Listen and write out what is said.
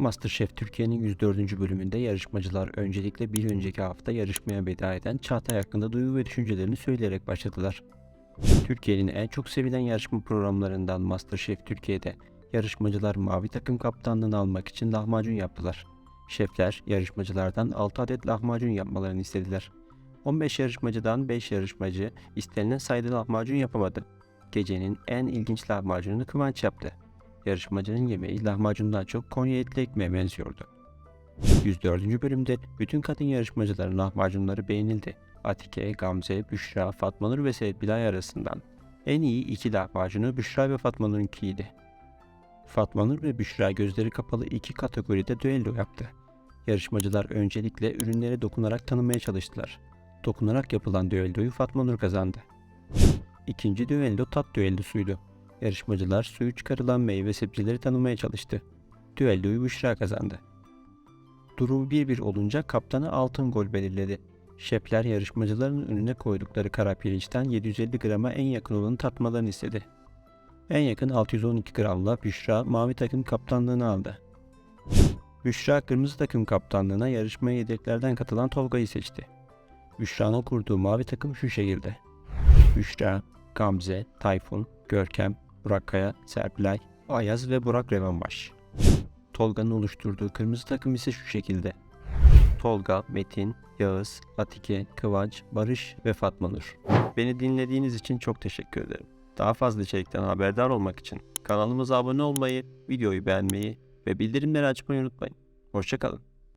MasterChef Türkiye'nin 104. bölümünde yarışmacılar öncelikle bir önceki hafta yarışmaya veda eden Çağatay hakkında duygu ve düşüncelerini söyleyerek başladılar. Türkiye'nin en çok sevilen yarışma programlarından MasterChef Türkiye'de yarışmacılar mavi takım kaptanlığını almak için lahmacun yaptılar. Şefler yarışmacılardan 6 adet lahmacun yapmalarını istediler. 15 yarışmacıdan 5 yarışmacı istenilen sayıda lahmacun yapamadı. Gecenin en ilginç lahmacununu Kıvanç yaptı. Yarışmacının yemeği lahmacundan çok Konya etli ekmeğe benziyordu. 104. bölümde bütün kadın yarışmacıların lahmacunları beğenildi. Atike, Gamze, Büşra, Fatma Nur ve Sevbilay arasından en iyi iki lahmacunu Büşra ve Fatma Nur'unkiydi. Fatma ve Büşra gözleri kapalı iki kategoride düello yaptı. Yarışmacılar öncelikle ürünlere dokunarak tanımaya çalıştılar. Dokunarak yapılan düelloyu Fatma Nur kazandı. İkinci düello tat düellosuydu. Yarışmacılar suyu çıkarılan meyve sebzeleri tanımaya çalıştı. Düelloyu Büşra kazandı. Durum 1-1 olunca kaptanı altın gol belirledi. Şefler yarışmacıların önüne koydukları kara pirinçten 750 grama en yakın olanı tatmalarını istedi. En yakın 612 gramla Büşra mavi takım kaptanlığını aldı. Büşra kırmızı takım kaptanlığına yarışmaya yedeklerden katılan Tolga'yı seçti. Büşra'nın kurduğu mavi takım şu şekilde. Büşra, Gamze, Tayfun, Görkem, Burak Kaya, Serpilay, Ayaz ve Burak Revanbaş. Tolga'nın oluşturduğu kırmızı takım ise şu şekilde. Tolga, Metin, Yağız, Atike, Kıvanç, Barış ve Fatma Nur. Beni dinlediğiniz için çok teşekkür ederim. Daha fazla içerikten haberdar olmak için kanalımıza abone olmayı, videoyu beğenmeyi ve bildirimleri açmayı unutmayın. Hoşçakalın.